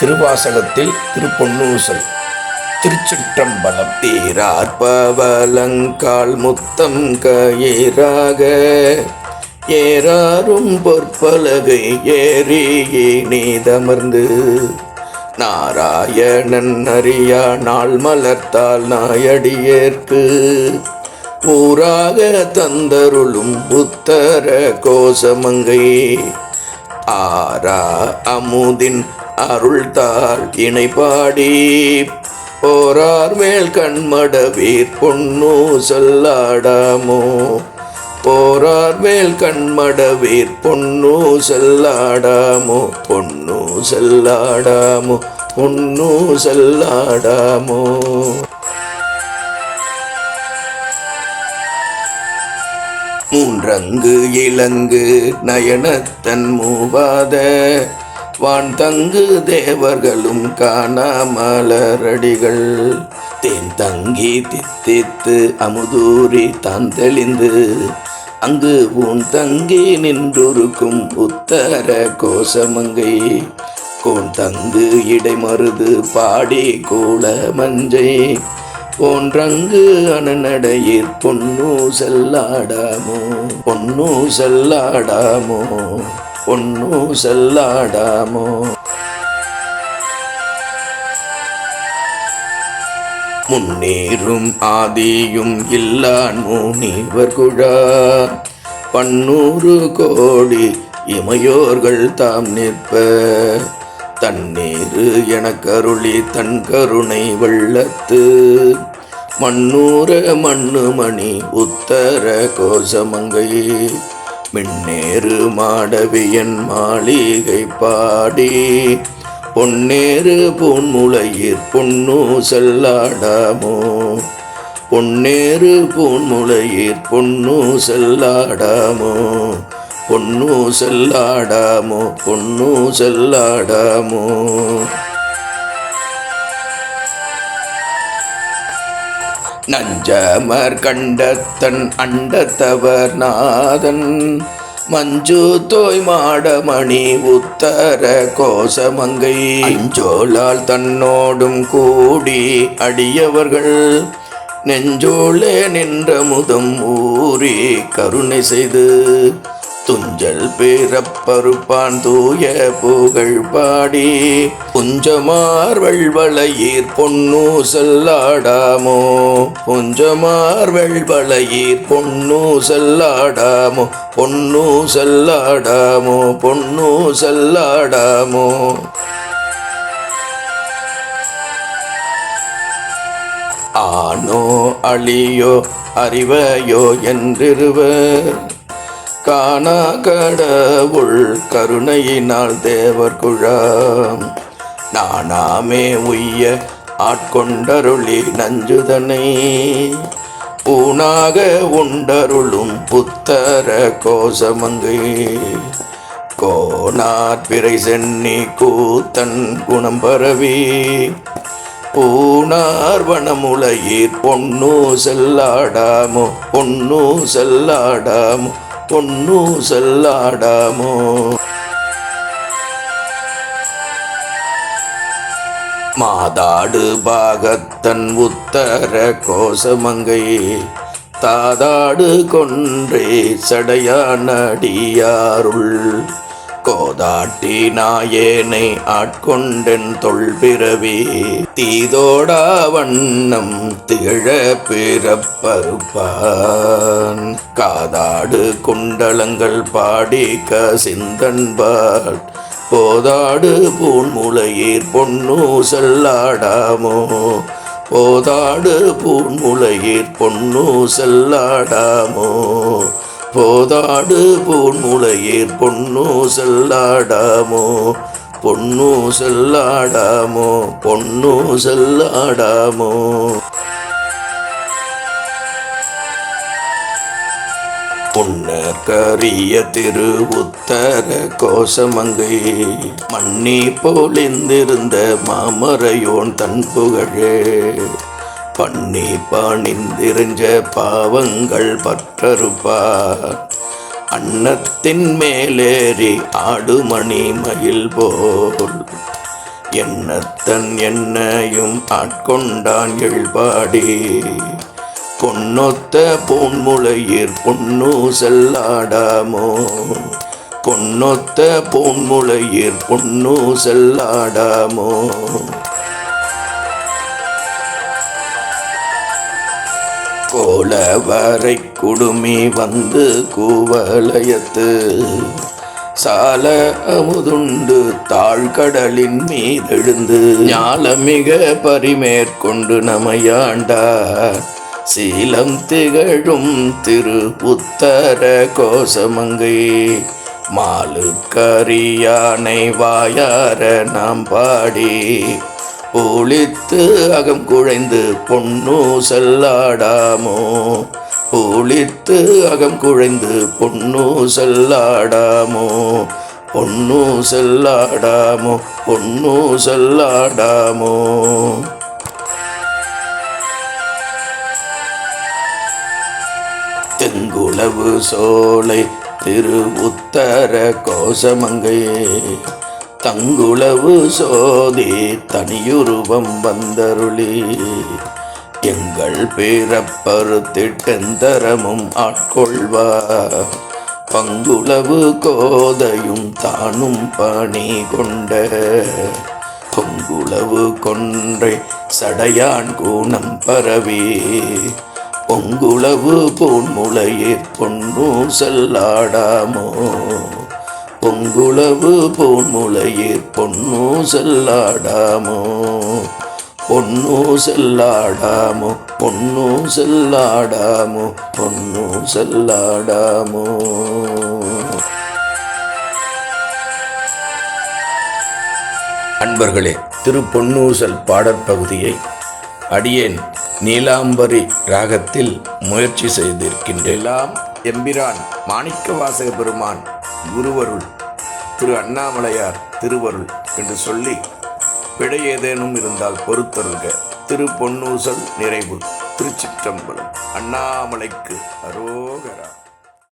திருவாசகத்தில் திருப்பொன்னூசல். திருச்சிற்றம்பலம் தீரார்பவலங்கால் முத்தம் கயிறாக ஏறாரும் பொற்பலகை ஏறி நீதமர்ந்து நாராயணன் அறியா நாள் மலர்த்தால் நாயடியேற்கு. ஊராக தந்தருளும் புத்தர கோசமங்கை. ஆரா அமுதின் அருள்தாள் இணை பாடி போரார் மேல் கண்மட வீர் பொன்னு சொல்லாடாமோ? போரார் மேல் கண்மட வீர் பொன்னு செல்லாடாமோ? பொன்னு செல்லாடாமோ? பொன்னு செல்லாடாமோ? மூன்றங்கு இலங்கு நயனத்தன் மூவாத வான் தங்கு தேவர்களும் காணாமலரடிகள். தேன் தங்கி தித்தித்து அமுதூரி தான் தெளிந்து அங்கு உன் தங்கி நின்றுருக்கும் உத்தர கோசமங்கை. கோன் தங்கு இடைமருது பாடி கூல மஞ்சை. போன்றங்கு அனநடையிற் பொன்னூ செல்லாடாமோ பொன்னு செல்லாடாமோ முன்னேறும் ஆதியும் இல்லா நூனிவர் குழா. பன்னூறு கோடி இமையோர்கள் தாம் நிற்ப. தண்ணீரு எனக்கருளி தன் கருணை வெள்ளத்து. மண்ணூர மண்ணு மணி உத்தர கோசமங்கை. மின்னேறு மாடவியன் மாளிகை பாடி. பொன்னேறு பூன்முளையிற் பொன்னு செல்லாடாமோ. பொன்னேறு பூன்முளையிற் பொன்னு செல்லாடாமோ. பொன்னு செல்லாடாமோ பொன்னு செல்லாடாமோ. நஞ்சமர் கண்டத்தன் அண்டத்தவர் நாதன். மஞ்சு தோய் மாடமணி உத்தர கோசமங்கை அஞ்சோலால் தன்னோடும் கூடி அடியவர்கள். நெஞ்சோளே நின்ற முதம் ஊறி கருணை செய்து. துஞ்சல் பேரப்பருப்பான் தூய புகழ் பாடி. புஞ்சமார் வெள்வளையீர் பொன்னு செல்லாடாமோ? புஞ்சமார் வெள்வளையீர் பொன்னு செல்லாடாமோ? பொன்னூ செல்லாடாமோ? பொன்னூ செல்லாடாமோ? ஆனோ அழியோ அறிவையோ என்றிருவர். காணா கடவுள் கருணையினால் தேவர் குழாம். நானாமே உய்ய ஆட்கொண்டருளி நஞ்சுதனை. பூனாக உண்டருளும் புத்தர கோசமங்கை கோனார் சென்னி கூத்தன் குணம் பரவி. பூனார் வனமுலையீர் பொன்னு செல்லாடாமோ பொன்னு செல்லாடாமோ. பொன்னு செல்லாடாமோ? மாதாடு பாகத்தன் உத்தர கோசமங்கை தாதாடு கொன்றே சடையானடியாருள் கோதாட்டி நாயேனை ஆட்கொண்டென் தொல்பிறவி. தீதோடா வண்ணம் திகழ பிறப்பருப்பான் காதாடு குண்டலங்கள் பாடி கசிந்தன்பாள் போதாடு பூன்முளையீர் பொன்னூசல்லாடாமோ போதாடு பூன்முளையீர் பொன்னூசல்லாடாமோ போதாடு பூன்முளையீர் பொன்னு செல்லாடாமோ? பொன்னு செல்லாடாமோ? பொன்னு செல்லாடாமோ? பொன்னற்கரிய திரு உத்தர கோசமங்கை மண்ணி போலிந்திருந்த மாமரையோன் தன் புகழே. பண்ணி பணிந்திருஞ்ச பாவங்கள் பற்றறுப்பார். அன்னத்தின் மேலேறி ஆடுமணி மயில் போல். என்னத்தன் என்னையும் ஆட்கொண்டான் எழுபாடி பொன்னொத்த பொன்முளையீர் பொன்னு செல்லாடாமோ பொன்னொத்த பொன்முளையீர் பொன்னு செல்லாடாமோ கோலவரை குடுமி வந்து கூவலயத்து. சால அமுதுண்டு தாழ்கடலின் மீதெழுந்து ஞாலமிக பரிமேற்கொண்டு நமையாண்டார். சீலம் திகழும் திரு புத்தர கோசமங்கை மாலுக்கரியானை வாயார நாம் பாடி ஒளித்து அகம் குழைந்து பொன்னு செல்லாடாமோ? ஒளித்து அகம் குழைந்து பொன்னு செல்லாடாமோ? பொன்னு செல்லாடாமோ? பொன்னு செல்லாடாமோ? தெங்குளவு சோலை திரு உத்தர கோசமங்கையே. தங்குளவு சோதி தனியுருவம் வந்தருளி. எங்கள் பிறப்பருத்திட்டெந்தரமும் ஆட்கொள்வார் பங்குளவு கோதையும் தானும் பணி கொண்ட. பொங்குளவு கொன்றை சடையான் கூணம் பரவி. பொங்குளவு பூன்முளையிற் பொன்னு செல்லாடாமோ. பொங்குளவு பூன்முளையிற் பொன்னு செல்லாடாமோ? பொன்னு செல்லாடாமோ? பொன்னு செல்லாடாமோ? பொன்னு செல்லாடாமோ? அன்பர்களே திரு பொன்னூசல் பாடற் பகுதியை அடியேன் நீலாம்பரி ராகத்தில் முயற்சி செய்திருக்கின்றேன். எம்பிரான் மாணிக்க வாசக பெருமான் குருவருள் திரு அண்ணாமலையார் திருவருள் என்று சொல்லி பிழை ஏதேனும் இருந்தால் பொறுத்தருக திரு பொன்னூசல் நிறைவு திருச்சிற்றம்பலம் அண்ணாமலைக்கு அரோகரா.